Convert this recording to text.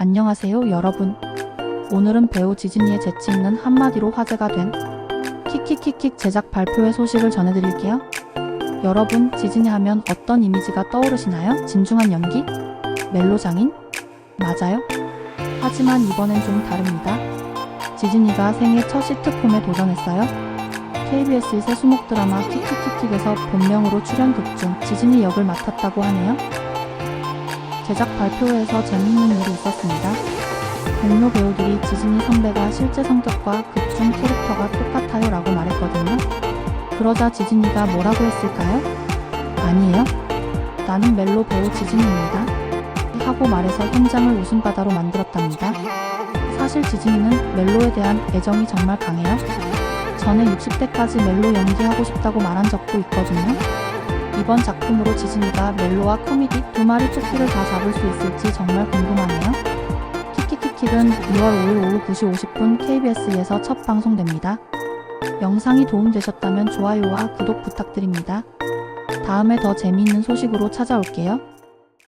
안녕하세요, 여러분. 오늘은 배우 지진이의 재치 있는 한마디로 화제가 된 킥킥킥킥 제작 발표회 소식을 전해드릴게요. 여러분, 지진이 하면 어떤 이미지가 떠오르시나요? 진중한 연기? 멜로 장인? 맞아요. 하지만 이번엔 좀 다릅니다. 지진이가 생애 첫 시트콤에 도전했어요. KBS 새 수목 드라마 킥킥킥킥에서 본명으로 출연 극중 지진이 역을 맡았다고 하네요. 제작 발표회에서 재밌는 일이 있었습니다. 동료 배우들이 지진이 선배가 실제 성격과 극중 캐릭터가 똑같아요 라고 말했거든요. 그러자 지진이가 뭐라고 했을까요? 아니에요. 나는 멜로 배우 지진이입니다. 하고 말해서 현장을 웃음바다로 만들었답니다. 사실 지진이는 멜로에 대한 애정이 정말 강해요. 전에 60대까지 멜로 연기하고 싶다고 말한 적도 있거든요. 이번 작품으로 지진이가 멜로와 코미디 두 마리 토끼를 다 잡을 수 있을지 정말 궁금하네요. 키키키킥은 2월 5일 오후 9시 50분 KBS에서 첫 방송됩니다. 영상이 도움되셨다면 좋아요와 구독 부탁드립니다. 다음에 더 재미있는 소식으로 찾아올게요.